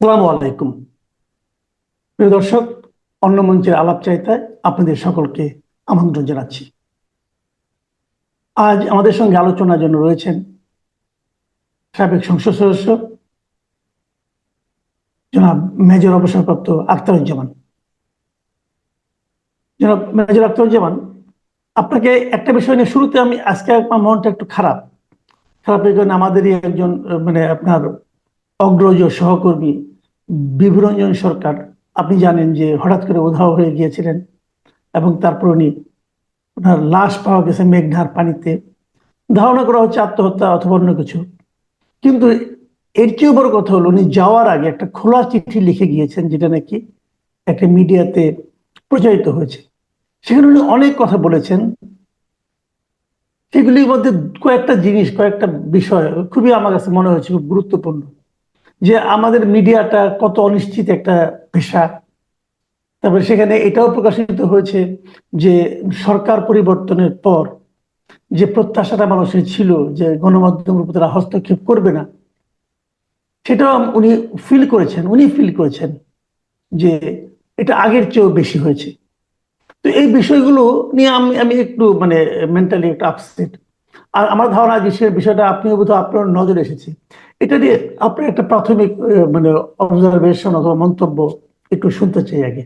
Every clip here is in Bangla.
আসসালামু আলাইকুম। প্রিয় দর্শক, অন্য মঞ্চের আলাপ চাইতায় আপনাদের সকলকে আমন্ত্রণ জানাচ্ছি। আজ আমাদের সঙ্গে আলোচনার জন্য রয়েছেন সাবেক সংসদ সদস্য জনাব মেজর অবসরপ্রাপ্ত আখতারুজ্জামান। জনাব মেজর আখতারুজ্জামান, আপনাকে একটা বিষয় নিয়ে শুরুতে আমি আজকে আমার মনটা একটু খারাপ। খারাপ এই আমাদেরই একজন মানে আপনার অগ্রজ সহকর্মী বিভুরঞ্জন সরকার, আপনি জানেন যে হঠাৎ করে উধাও হয়ে গিয়েছিলেন এবং তারপর উনি ওনার লাশ পাওয়া গেছে মেঘনার পানিতে। ধারণা করা হচ্ছে আত্মহত্যা অথবা অন্য কিছু। কিন্তু এর চেয়েও বড় কথা হলো, উনি যাওয়ার আগে একটা খোলা চিঠি লিখে গিয়েছেন, যেটা নাকি একটা মিডিয়াতে প্রচারিত হয়েছে। সেখানে উনি অনেক কথা বলেছেন। সেগুলির মধ্যে কয়েকটা জিনিস, কয়েকটা বিষয় খুবই আমার কাছে মনে হয়েছে খুব গুরুত্বপূর্ণ। যে আমাদের মিডিয়াটা কত অনিশ্চিত একটা পেশা। তারপরে সেখানে এটাও প্রকাশিত হয়েছে যে সরকার পরিবর্তনের পর যে প্রত্যাশাটা মানুষের ছিল যে গণমাধ্যমের উপর তারা হস্তক্ষেপ করবে না, সেটাও উনি ফিল করেছেন, উনি ফিল করেছেন যে এটা আগের চেয়েও বেশি হয়েছে। তো এই বিষয়গুলো নিয়ে আমি আমি একটু মানে মেন্টালি একটু আপসেট আর আমার ধারণা যে সে বিষয়টা আপনি বোধহয় আপনার নজরে এসেছে। এটা নিয়ে আপনার একটা প্রাথমিক মানে অবজারভেশন অথবা মন্তব্য একটু শুনতে চাই আগে।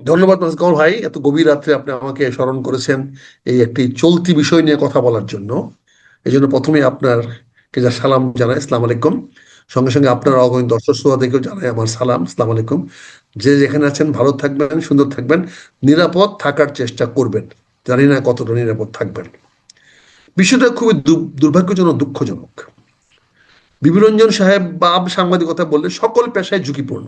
ধন্যবাদ নাজকামল ভাই, এত গভীর রাত্রে আপনি আমাকে স্মরণ করেছেন এই একটি চলতি বিষয় নিয়ে কথা বলার জন্য। এই জন্য প্রথমে আপনার যা সালাম জানাই আসসালাম আলাইকুম। সঙ্গে সঙ্গে আপনার অগণিত দর্শক শ্রোতাদেরকেও জানাই আমার সালাম আসসালাম আলাইকুম। যে যেখানে আছেন, ভালো থাকবেন, সুন্দর থাকবেন, নিরাপদ থাকার চেষ্টা করবেন। জানি না কতটা নিরাপদ থাকবেন। বিষয়টা খুবই দুর্ভাগ্যজনক, দুঃখজনক। বিবিরঞ্জন সাহেব বা সাংবাদিকতা বললে সকল পেশায় ঝুঁকিপূর্ণ।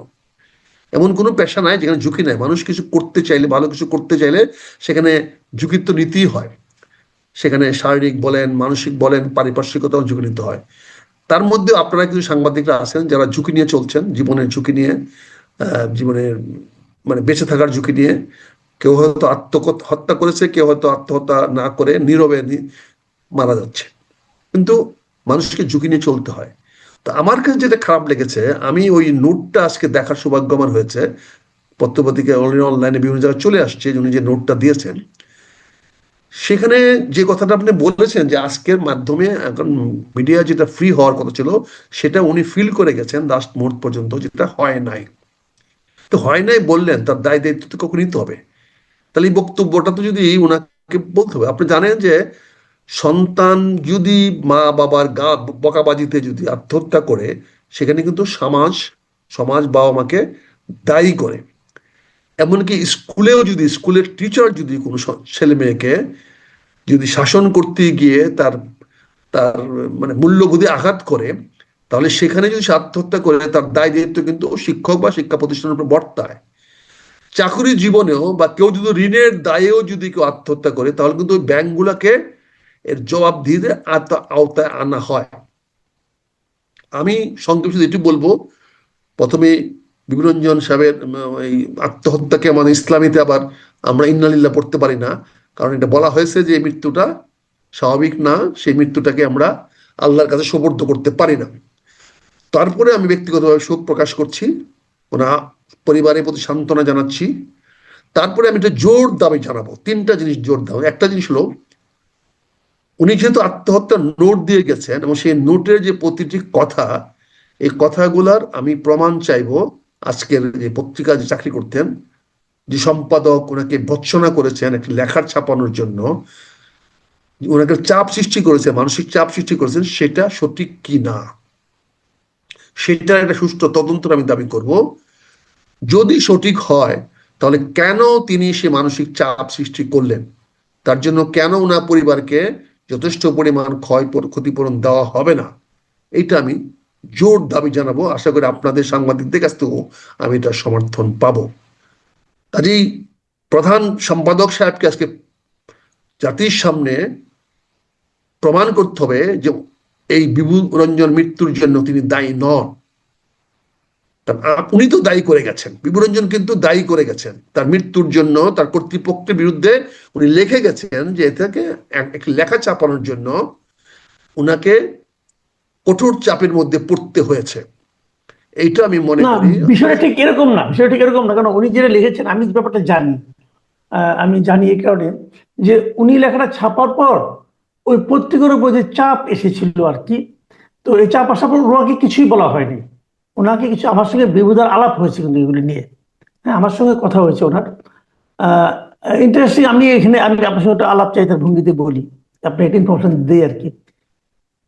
এমন কোনো পেশা নাই যেখানে ঝুঁকি নাই। মানুষ কিছু করতে চাইলে, ভালো কিছু করতে চাইলে সেখানে ঝুঁকি তো নিতেই হয়। সেখানে শারীরিক বলেন, মানসিক বলেন, পারিপার্শ্বিকতাও ঝুঁকি নিতে হয়। তার মধ্যে আপনারা কিছু সাংবাদিকরা আছেন যারা ঝুঁকি নিয়ে চলছেন, জীবনের ঝুঁকি নিয়ে জীবনের মানে বেঁচে থাকার ঝুঁকি নিয়ে। কেউ হয়তো আত্মহত্যা করেছে, কেউ হয়তো আত্মহত্যা না করে নীরবে মারা যাচ্ছে। কিন্তু মানুষকে ঝুঁকি নিয়ে চলতে হয়। তো আমার কাছে যেটা খারাপ লেগেছে, আমি ওই নোটটা আজকে দেখার সৌভাগ্য আমার হয়েছে। পত্রপত্রিকা অনলাইনে বিভিন্ন জায়গায় চলে আসছে, উনি যে নোটটা দিয়েছেন। সেখানে যে কথাটা আপনি বলেছেন যে আজকের মাধ্যমে এখন মিডিয়া যেটা ফ্রি হওয়ার কথা ছিল, সেটা উনি ফিল করে গেছেন লাস্ট মুহূর্ত পর্যন্ত, যেটা হয় নাই। তো হয় নাই বললেন, তার দায় দায়িত্ব তো কখন নিতে হবে। তাহলে এই বক্তব্যটা তো যদি ওনাকে বলতে হবে, আপনি জানেন যে সন্তান যদি মা বাবার গা বকাবাজিতে যদি আত্মহত্যা করে, সেখানে কিন্তু সমাজ সমাজ বাবা মাকে দায়ী করে। এমনকি স্কুলেও যদি, স্কুলের টিচার যদি কোনো ছেলে মেয়েকে যদি শাসন করতে গিয়ে তার তার মানে মূল্যবোধে আঘাত করে, তাহলে সেখানে যদি আত্মহত্যা করে, তার দায় দায়িত্ব কিন্তু শিক্ষক বা শিক্ষা প্রতিষ্ঠানের উপর বর্তায়। চাকরি জীবনেও বা কেউ যদি ঋণের দায়েও যদি কেউ আত্মহত্যা করে, তাহলে কিন্তু ওই ব্যাংকগুলোকে এর জবাব দিয়ে আওতায় আনা হয়। আমি সংক্ষেপে শুধু এটি বলব, প্রথমে বিবরঞ্জন সাহেবের এই আত্মহত্যাকে আমাদের ইসলামীতে আবার আমরা ইন্নালিল্লাহ পড়তে পারি না, কারণ এটা বলা হয়েছে যে মৃত্যুটা স্বাভাবিক না, সেই মৃত্যুটাকে আমরা আল্লাহর কাছে সোপর্দ করতে পারি না। তারপরে আমি ব্যক্তিগতভাবে শোক প্রকাশ করছি ওনা পরিবারের প্রতি সান্ত্বনা জানাচ্ছি। তারপরে আমি একটা জোর দাবি জানাব, তিনটা জিনিস জোর দাবো। একটা জিনিস হলো উনি যেহেতু আত্মহত্যার নোট দিয়ে গেছেন এবং সেই নোটের যে প্রতিটি কথা, এই কথাগুলার আমি প্রমাণ চাইব আজকের যে পত্রিকা যে চাকরি করতেন, যে সম্পাদক ওনাকে ভৎসনা করেছেন একটি লেখার ছাপানোর জন্য, ওনাকে চাপ সৃষ্টি করেছে, মানসিক চাপ সৃষ্টি করেছেন, সেটা সঠিক কি না? সেটা একটা সুষ্ঠু তদন্ত আমি দাবি করব। যদি সঠিক হয়, তাহলে কেন তিনি সে মানসিক চাপ সৃষ্টি করলেন? তার জন্য কেন ওনার পরিবারকে যথেষ্ট পরিমাণ ক্ষয় ক্ষতিপূরণ দেওয়া হবে না। এটা আমি জোর দাবি জানাব। আশা করি আপনাদের সাংবাদিকদের কাছ থেকেও আমি এটা সমর্থন পাব। কাজেই প্রধান সম্পাদক সাহেবকে আজকে জাতির সামনে প্রমাণ করতে হবে যে এই বিভূ রঞ্জন মৃত্যুর জন্য তিনি দায়ী নন। উনি তো দায়ী করে গেছেন। বিবরঞ্জন কিন্তু দায়ী করে গেছেন। তার মৃত্যুর জন্য তার কর্তৃপক্ষের বিরুদ্ধে উনি লিখে গেছেন যে এটাকে এক- লেখা চাপানোর জন্য উনাকে কঠোর চাপের মধ্যে পড়তে হয়েছে। এইটা আমি মনে করি। বিষয়টা ঠিক এরকম না বিষয়টা ঠিক এরকম না কারণ উনি যেটা লিখেছেন আমি ব্যাপারটা জানি। আহ, আমি জানি এই কারণে যে উনি লেখাটা ছাপার পর ওই পত্রিকার উপর যে চাপ এসেছিল আর কি তো এই চাপ আসার পর ওনাকে কিছুই বলা হয়নি। ওনাকে কিছু আমার সঙ্গে বিভুদার আলাপ হয়েছে কিন্তু এগুলি নিয়ে। হ্যাঁ আমার সঙ্গে কথা হয়েছে ওনার। ইন্টারেস্টিং আমি এখানে, আমি আপনার সঙ্গে আলাপ চাইতার ভঙ্গিতে বলি। আপনি একটা ইনফরমেশন দিই আর কি।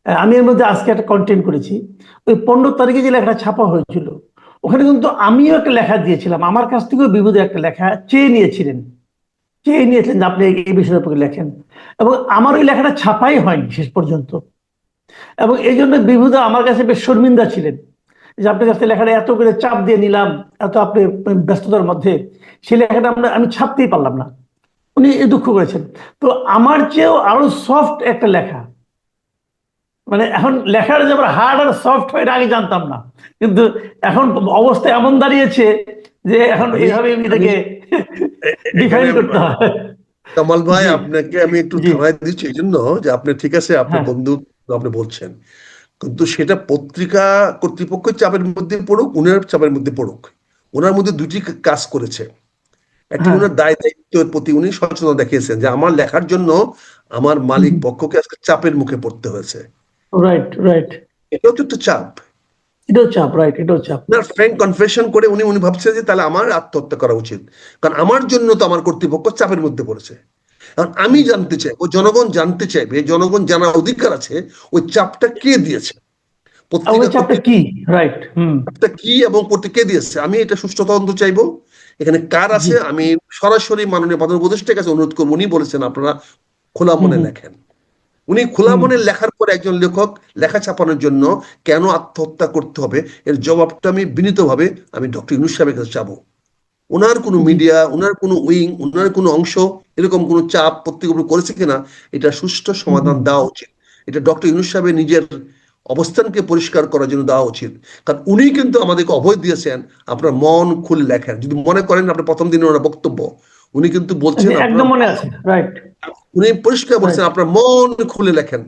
আমি এর মধ্যে আজকে একটা কন্টেন্ট করেছি। ওই পনেরো তারিখে যে লেখাটা ছাপা হয়েছিল, ওখানে কিন্তু আমিও একটা লেখা দিয়েছিলাম। আমার কাছ থেকেও বিভূতি একটা লেখা চেয়ে নিয়েছিলেন। চেয়ে নিয়েছিলেন যে আপনি এই বিষয়ের উপরে লেখেন। এবং আমার ওই লেখাটা ছাপাই হয়নি শেষ পর্যন্ত। এবং এই জন্য বিভূদা আমার কাছে বেশ শর্মিন্দা ছিলেন। যে আপনার কাছে লেখাটা এত করে চাপ দিয়ে নিলাম এত আপনি ব্যস্ততার মধ্যে সেই লেখাটা আমরা আমি ছাপতেই পারলাম না। উনি দুঃখ করেছেন। তো আমার চেয়েও আরও সফট একটা লেখা। মানে এখন লেখার যে আবার হার্ড আর সফট হয় আগে জানতাম না। কিন্তু এখন অবস্থা এমন দাঁড়িয়েছে যে এখন এইভাবে এটাকে ডিফাইন করতে হয়। কামাল ভাই আপনাকে আমি একটু। দিচ্ছি এই জন্য যে আপনি ঠিক আছে আপনার হ্যাঁ। বন্ধু আপনি বলছেন। কিন্তু সেটা পত্রিকা কর্তৃপক্ষের চাপের মধ্যে পড়ুক উনার চাপের মধ্যে পড়ুক। ওনার মধ্যে দুটি কাজ করেছে। একটি হ্যাঁ। ওনার দায় দায়িত্বের প্রতি উনি সচেতনতা দেখিয়েছেন যে আমার লেখার জন্য আমার মালিক পক্ষকে আজকে চাপের মুখে পড়তে হয়েছে। রাইট রাইট এটাও তো একটা চাপ। এটাও চাপ রাইট এটাও চাপ। ফ্র্যাঙ্ক কনফেশন করে উনি উনি ভাবছে যে তাহলে আমার আত্মহত্যা করা উচিত। কারণ আমার জন্য তো আমার কর্তৃপক্ষ চাপের মধ্যে পড়েছে। কারণ আমি জানতে চাই ও জনগণ জানতে চাইবে জনগণ জানার অধিকার আছে ওই চাপটা কে দিয়েছে? কি? রাইট কি এবং করতে কে দিয়েছে? আমি এটা সুষ্ঠু তদন্ত চাইব। এখানে কার আছে? আমি সরাসরি মাননীয় প্রধান উপদেষ্টার কাছে অনুরোধ করব উনি বলেছেন আপনারা খোলা মনে লেখেন। উনি খোলা মনে লেখার পর একজন লেখক লেখা ছাপানোর জন্য কেন আত্মহত্যা করতে হবে? এর জবাবটা আমি বিনীতভাবে আমি ডক্টর ইউনুস সাহেবের কাছে চাবো। ওনার কোনো মিডিয়া ওনার কোনো উইং ওনার কোনো অংশ এরকম কোনো চাপ পত্রিকার উপর করেছে কিনা এটা সুষ্ঠু সমাধান দেওয়া উচিত। এটা ডক্টর ইউনুস সাহেবের নিজের অবস্থানকে পরিষ্কার করার জন্য দেওয়া উচিত। কারণ উনি কিন্তু আমাদেরকে অভয় দিয়েছেন আপনার মন খুলে লেখেন। যদি মনে করেন আপনার প্রথম দিনের ওনার বক্তব্য উনি কিন্তু বলছেন উনি পরিষ্কার বলছেন আপনার মন খুলে লেখেন।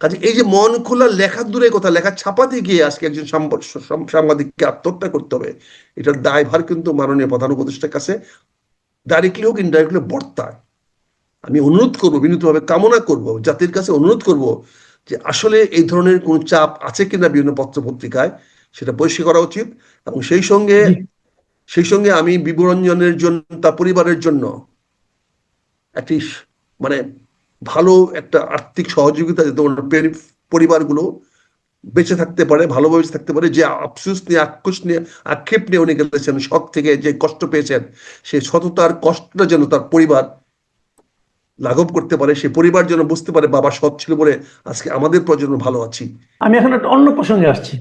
কাজে এই যে মন খোলা লেখার দূরে কথা লেখা ছাপাতে গিয়ে আজকে একজন সাংবাদিককে আত্মহত্যা করতে হবে এটার দায়ভার কিন্তু মাননীয় প্রধান উপদেষ্টার কাছে ডাইরেক্টলি হোক ইনডাইরেক্টলি বর্তায়। আমি অনুরোধ করব বিনীতভাবে কামনা করব জাতির কাছে অনুরোধ করব যে আসলে এই ধরনের কোন চাপ আছে কিনা বিভিন্ন পত্র পত্রিকায় সেটা পরিষ্কার করা উচিত এবং সেই সঙ্গে সেই সঙ্গে আমি বিবরঞ্জনের জন্য তার পরিবারের জন্য একটি মানে ভালো একটা আর্থিক সহযোগিতা যাতে ওনার পরিবারগুলো বেঁচে থাকতে পারে ভালোভাবে বেঁচে থাকতে পারে, যে আফসুস নিয়ে আক্ষুষ নিয়ে, আক্ষেপ নিয়ে উনি গেছেন শখ থেকে যে কষ্ট পেয়েছেন সেই সততার কষ্টটা যেন তার পরিবার লাঘব করতে পারে, সে পরিবার যেন বুঝতে পারে, বাবা সৎ ছিল বলে আজকে আমাদের প্রজন্ম ভালো আছি। আমি এখন একটা অন্য প্রসঙ্গে আসছি।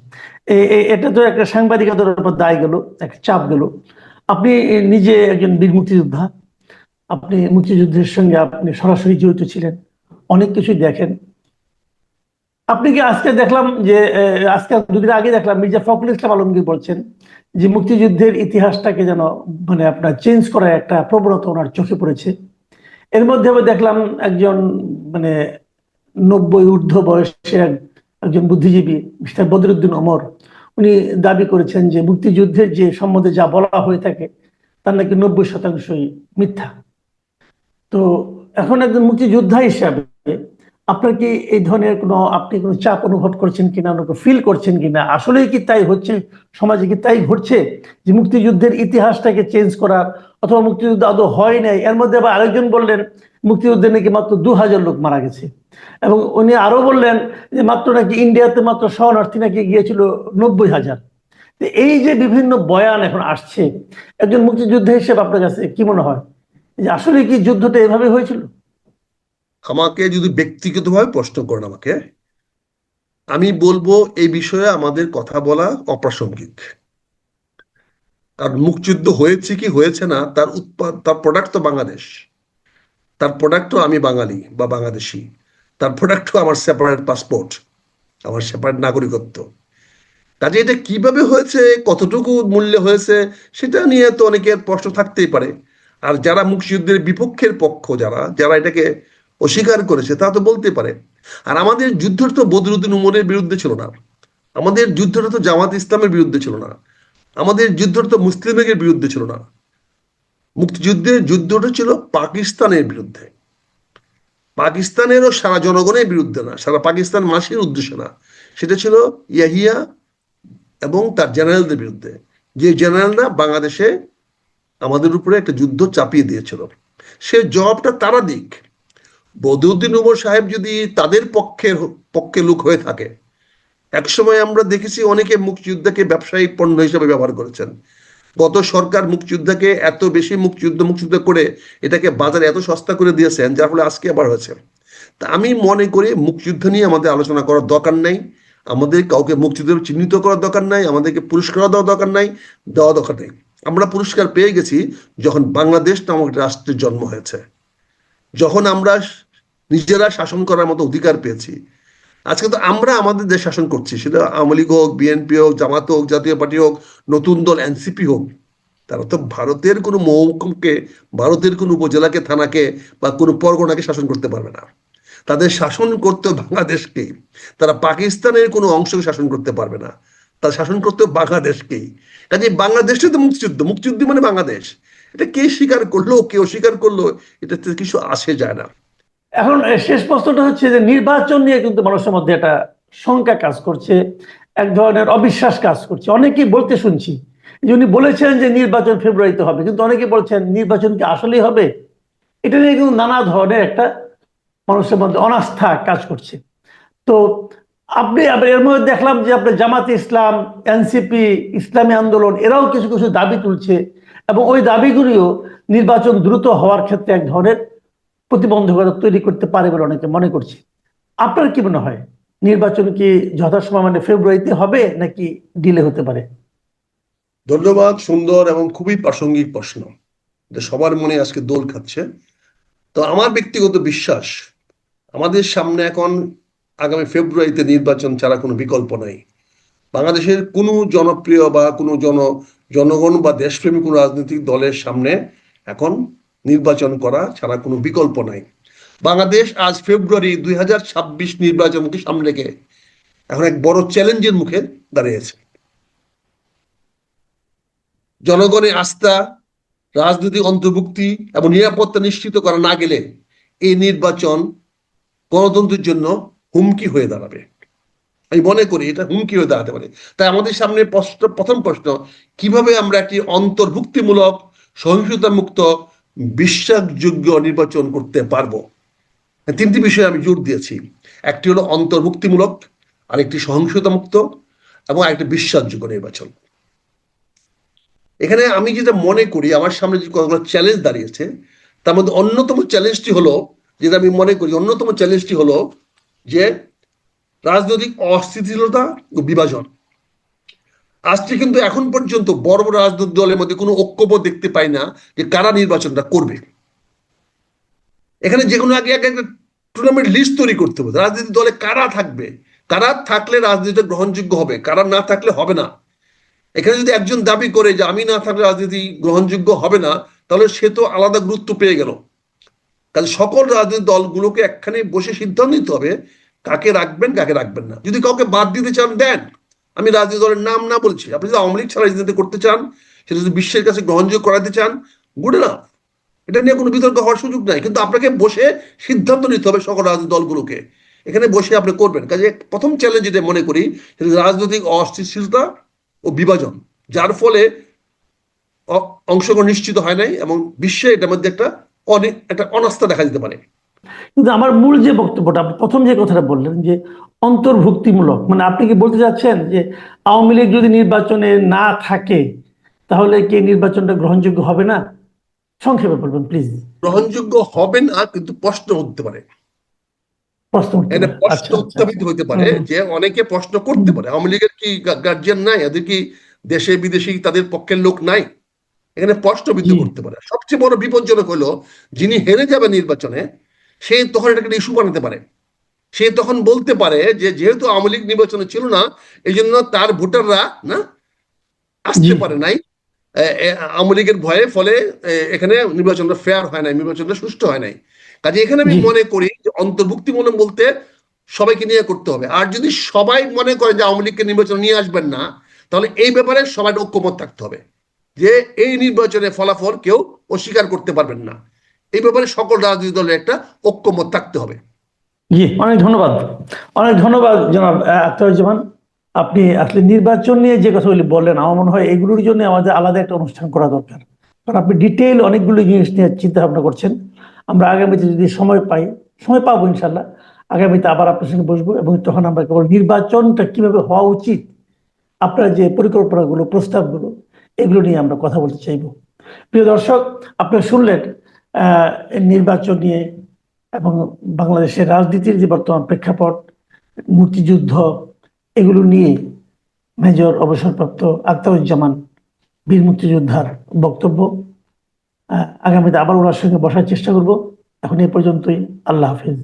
এটা তো একটা সাংবাদিকতার উপর দায় গেল, একটা চাপ গেল। আপনি নিজে একজন বীর মুক্তিযোদ্ধা আপনি মুক্তিযুদ্ধের সঙ্গে আপনি সরাসরি জড়িত ছিলেন, অনেক কিছু দেখেন। আপনি কি আজকে দেখলাম যে আজকে দুদিন আগে দেখলাম মির্জা ফখরুল ইসলাম আলমগীর বলছেন যে মুক্তিযুদ্ধের ইতিহাসটাকে যেন মানে আপনার চেঞ্জ করার একটা প্রবণতা ওনার চোখে পড়েছে। এর মধ্যে দেখলাম একজন মানে নব্বই ঊর্ধ্ব বয়সের একজন বুদ্ধিজীবী, মিস্টার বদরুদ্দিন ওমর। উনি দাবি করেছেন যে মুক্তিযুদ্ধের যে সম্বন্ধে যা বলা হয়ে থাকে, তার নাকি নব্বই শতাংশই মিথ্যা। তো এখন একজন মুক্তিযোদ্ধা হিসাবে আপনার কি এই ধরনের কোনো, আপনি কোনো চাপ অনুভব করছেন কিনা ফিল করছেন কিনা? আসলেই কি তাই হচ্ছে? সমাজে কি তাই ঘটছে? যে মুক্তিযুদ্ধের ইতিহাসটাকে চেঞ্জ করার অথবা মুক্তিযুদ্ধ আদৌ হয় নাই? এর মধ্যে আবার আরেকজন বললেন, মুক্তিযুদ্ধে নাকি মাত্র দু হাজার লোক মারা গেছে। এবং উনি আরও বললেন যে মাত্র নাকি ইন্ডিয়াতে মাত্র শরণার্থী নাকি গিয়েছিল নব্বই হাজার। এই যে বিভিন্ন বয়ান এখন আসছে, একজন মুক্তিযুদ্ধ হিসেবে আপনার কাছে কি মনে হয়? যে আসলে কি যুদ্ধটা এভাবে হয়েছিল? আমাকে যদি ব্যক্তিগতভাবে প্রশ্ন করেন আমাকে, আমি বলব এই বিষয়ে আমাদের কথা বলা অপ্রাসঙ্গিক। কারণ মুক্তিযুদ্ধ হয়েছে কি হয়েছে না, তার উৎপাদ তার প্রোডাক্ট তো বাংলাদেশ। তার প্রোডাক্টও আমি বাঙালি বা বাংলাদেশি। তার প্রোডাক্টও আমার সেপারেট পাসপোর্ট আমার সেপারেট নাগরিকত্ব। কাজে এটা কীভাবে হয়েছে, কতটুকু মূল্যে হয়েছে, সেটা নিয়ে তো অনেকের প্রশ্ন থাকতেই পারে। আর যারা মুক্তিযুদ্ধের বিপক্ষের পক্ষ যারা যারা এটাকে অস্বীকার করেছে, তা তো বলতে পারে। আর আমাদের যুদ্ধ তো বদরুদ্দিন উমরের বিরুদ্ধে ছিল না। আমাদের যুদ্ধটা তো জামাত ইসলামের বিরুদ্ধে ছিল না। আমাদের যুদ্ধটা তো মুসলিম লীগের বিরুদ্ধে ছিল না। মুক্তিযুদ্ধের যুদ্ধটা ছিল পাকিস্তানের বিরুদ্ধে। পাকিস্তানেরও সারা জনগণের বিরুদ্ধে না, সারা পাকিস্তান মাসের উদ্দেশ্য না। সেটা ছিল ইয়াহিয়া এবং তার জেনারেলদের বিরুদ্ধে। যে জেনারেলরা বাংলাদেশে আমাদের উপরে একটা যুদ্ধ চাপিয়ে দিয়েছিল। সে জবাবটা তারা দিক। বদরুদ্দিন উমর সাহেব যদি তাদের পক্ষের পক্ষে লোক হয়ে থাকে, একসময় আমরা দেখেছি অনেকে মুক্তিযোদ্ধাকে ব্যবসায়িক পণ্য হিসেবে ব্যবহার করেছেন। গত সরকার মুক্তিযোদ্ধাকে এত বেশি মুক্তিযুদ্ধ মুক্তিযুদ্ধ করে এটাকে বাজারে এত সস্তা করে দিয়েছেন, যার ফলে আজকে আবার হয়েছে। তা আমি মনে করি মুক্তিযুদ্ধ নিয়ে আমাদের আলোচনা করার দরকার নেই। আমাদের কাউকে মুক্তিযুদ্ধ চিহ্নিত করার দরকার নাই, আমাদেরকে পুরস্কার দেওয়ার দরকার নাই দেওয়া দরকার নেই। আমরা পুরস্কার পেয়ে গেছি যখন বাংলাদেশ নামক রাষ্ট্রের জন্ম হয়েছে। যখন আমরা নিজেরা শাসন করার মতো অধিকার পেয়েছি। আজকে তো আমরা আমাদের দেশ শাসন করছি। সেটা আওয়ামী লীগ হোক, বিএনপি হোক, জামাত হোক, জাতীয় পার্টি হোক, নতুন দল, এনসিপি হোক, তারা তো ভারতের কোনো মহকুমকে, ভারতের কোনো উপজেলাকে, থানাকে বা কোনো পরগনাকে শাসন করতে পারবে না। তাদের শাসন করতে বাংলাদেশকে, তারা পাকিস্তানের কোনো অংশকে শাসন করতে পারবে না। তারা শাসন করতে বাংলাদেশকেই। কাজে বাংলাদেশটা তো মুক্তিযুদ্ধ। মুক্তিযুদ্ধ মানে বাংলাদেশ। এটা কে স্বীকার করল কে অস্বীকার করল এটাতে কিছু আসে যায় না। এখন শেষ প্রশ্নটা হচ্ছে যে নির্বাচন নিয়ে কিন্তু মানুষের মধ্যে একটা শঙ্কা কাজ করছে, এক ধরনের অবিশ্বাস কাজ করছে। অনেকেই বলতে শুনছি, যে উনি বলেছেন যে নির্বাচন ফেব্রুয়ারিতে হবে, কিন্তু অনেকে বলছেন নির্বাচন কি আসলেই হবে? এটা নিয়ে কিন্তু নানা ধরনের একটা মানুষের মধ্যে অনাস্থা কাজ করছে। তো আপনি এর মধ্যে দেখলাম যে আপনার জামাতে ইসলাম, এনসিপি, ইসলামী আন্দোলন, এরাও কিছু কিছু দাবি তুলছে এবং ওই দাবিগুলিও নির্বাচন দ্রুত হওয়ার ক্ষেত্রে এক ধরনের প্রতিবন্ধকতা তৈরি করতে পারে বলে অনেকে মনে করছে। আপনার কি মনে হয়? নির্বাচন কি যথাসময় মানে ফেব্রুয়ারিতে হবে নাকি ডিলে হতে পারে? ধন্যবাদ, সুন্দর এবং খুবই প্রাসঙ্গিক প্রশ্ন। সবার মনে আজকে দোল খাচ্ছে। তো আমার ব্যক্তিগত বিশ্বাস, আমাদের সামনে এখন আগামী ফেব্রুয়ারিতে নির্বাচন ছাড়া কোনো বিকল্প নাই। বাংলাদেশের কোনো জনপ্রিয় বা কোনো জন, জনগণ বা দেশপ্রেমী কোনো রাজনৈতিক দলের সামনে এখন নির্বাচন করা ছাড়া কোনো বিকল্প নাই। বাংলাদেশ আজ ফেব্রুয়ারি দুই হাজার ছাব্বিশ নির্বাচনকে সামনে রেখে এখন এক বড় চ্যালেঞ্জের মুখে দাঁড়িয়েছে জনগণের আস্থা, রাজনৈতিক অন্তর্ভুক্তি এবং নিরাপত্তা নিশ্চিত করা না গেলে এই নির্বাচন গণতন্ত্রের জন্য হুমকি হয়ে দাঁড়াবে। আমি মনে করি এটা হুমকি হয়ে দাঁড়াতে পারে। তাই আমাদের সামনে প্রশ্ন, প্রথম প্রশ্ন, কীভাবে আমরা একটি অন্তর্ভুক্তিমূলক সহিংসতা মুক্ত বিশ্বাসযোগ্য নির্বাচন করতে পারব? তিনটি বিষয়ে আমি জোর দিয়েছি। একটি হলো অন্তর্ভুক্তিমূলক, আরেকটি সহিংসতা মুক্ত এবং আরেকটি বিশ্বাসযোগ্য নির্বাচন। এখানে আমি যেটা মনে করি, আমার সামনে যে কতগুলো চ্যালেঞ্জ দাঁড়িয়েছে, তার মধ্যে অন্যতম চ্যালেঞ্জটি হলো, যেটা আমি মনে করি, অন্যতম চ্যালেঞ্জটি হলো যে রাজনৈতিক অস্থিতিশীলতা ও বিভাজন। আজকে কিন্তু এখন পর্যন্ত বড় বড় রাজনৈতিক দলের মধ্যে কোনো ঐক্যবোধ দেখতে পাই না যে কারা নির্বাচনটা করবে। এখানে যে কোনো আগে আগে একটা টুর্নামেন্ট লিস্ট তৈরি করতে হবে। রাজনৈতিক দলে কারা থাকবে? কারা থাকলে রাজনীতিটা গ্রহণযোগ্য হবে? কারা না থাকলে হবে না? এখানে যদি একজন দাবি করে যে আমি না থাকলে রাজনীতি গ্রহণযোগ্য হবে না, তাহলে সে তো আলাদা গুরুত্ব পেয়ে গেল। কাজে সকল রাজনৈতিক দলগুলোকে একখানে বসে সিদ্ধান্ত নিতে হবে কাকে রাখবেন কাকে রাখবেন না। যদি কাউকে বাদ দিতে চান, দেন। আমি রাজনৈতিক দলের নাম না বলছি। আপনি যদি আওয়ামী লীগ ছাড়া রাজনীতি করতে চান, সেটা যদি বিশ্বের কাছে গ্রহণযোগ্য করাতে চান গুড না এটা নিয়ে কোনো বিতর্ক হওয়ার সুযোগ নাই। কিন্তু আপনাকে বসে সিদ্ধান্ত নিতে হবে সকল রাজনৈতিক দলগুলোকে। এখানে বসে আপনি করবেন। কাজে প্রথম চ্যালেঞ্জ যেটা মনে করি, সেটা রাজনৈতিক অস্থিতিশীলতা ও বিভাজন। যার ফলে অংশগ্রহণ নিশ্চিত হয় নাই এবং বিশ্বে এটার মধ্যে একটা একটা অনাস্থা দেখা যেতে পারে। কিন্তু আমার মূল যে বক্তব্যটা আপনি প্রথম যে কথাটা বললেন যে অন্তর্ভুক্তিমূলক মানে আপনি কি বলতে চাচ্ছেন যে আওয়ামী লীগ যদি নির্বাচনে না থাকে তাহলে কি নির্বাচনটা গ্রহণযোগ্য হবে না? সংক্ষেপে বলবেন প্লিজ গ্রহণযোগ্য হবে না কিন্তু প্রশ্ন উঠতে পারে। প্রশ্ন আচ্ছা, আচ্ছা, উত্থাপিত হতে পারে যে অনেকে প্রশ্ন করতে পারে আওয়ামী লীগের কি গার্জিয়ান নাই? এদের কি দেশে বিদেশি তাদের পক্ষের লোক নাই? এখানে প্রশ্নবিদ্ধ জি। করতে পারে। সবচেয়ে বড় বিপজ্জনক হলো যিনি হেরে যাবে নির্বাচনে সে তখন এটাকে ইস্যু বানাতে পারে। সে তখন বলতে পারে যে যেহেতু আওয়ামী লীগ নির্বাচনে ছিল না এই জন্য তার ভোটাররা না আসতে পারে নাই। আওয়ামী লীগের ভয়ে ফলে এখানে নির্বাচনটা ফেয়ার হয় নাই নির্বাচনটা সুষ্ঠু হয় নাই। কাজে এখানে আমি মনে করি যে অন্তর্ভুক্তিমূলক বলতে সবাইকে নিয়ে করতে হবে। আর যদি সবাই মনে করে যে আওয়ামী লীগকে নির্বাচন নিয়ে আসবেন না তাহলে এই ব্যাপারে সবাই ঐক্যমত থাকতে হবে। যে এই নির্বাচনের ফলাফল কেউ অস্বীকার করতে পারবেন না। এই ব্যাপারে সকল রাজনৈতিক দলের একটা ঐক্যমত থাকতে হবে। জি, অনেক ধন্যবাদ। অনেক ধন্যবাদ, জনাব আখতারুজ্জামান। আপনি আসলে নির্বাচন নিয়ে যে কথাগুলি বললেন, আমার মনে হয় এগুলোর জন্য আমাদের আলাদা একটা অনুষ্ঠান করা দরকার। কারণ আপনি ডিটেইল অনেকগুলো জিনিস নিয়ে চিন্তা ভাবনা করছেন। আমরা আগামীতে যদি সময় পাই, সময় পাবো ইনশাল্লাহ আগামীতে আবার আপনার সঙ্গে বসবো এবং তখন আমরা কেবল নির্বাচনটা কীভাবে হওয়া উচিত, আপনার যে পরিকল্পনাগুলো, প্রস্তাবগুলো এগুলো নিয়ে আমরা কথা বলতে চাইব। প্রিয় দর্শক, আপনারা শুনলেন নির্বাচন নিয়ে এবং বাংলাদেশের রাজনীতির যে বর্তমান প্রেক্ষাপট, মুক্তিযুদ্ধ, এগুলো নিয়ে মেজর অবসরপ্রাপ্ত আখতারুজ্জামান বীর মুক্তিযোদ্ধার বক্তব্য। আগামীতে আবার ওনার সঙ্গে বসার চেষ্টা করব। এখন এ পর্যন্তই। আল্লাহ হাফিজ।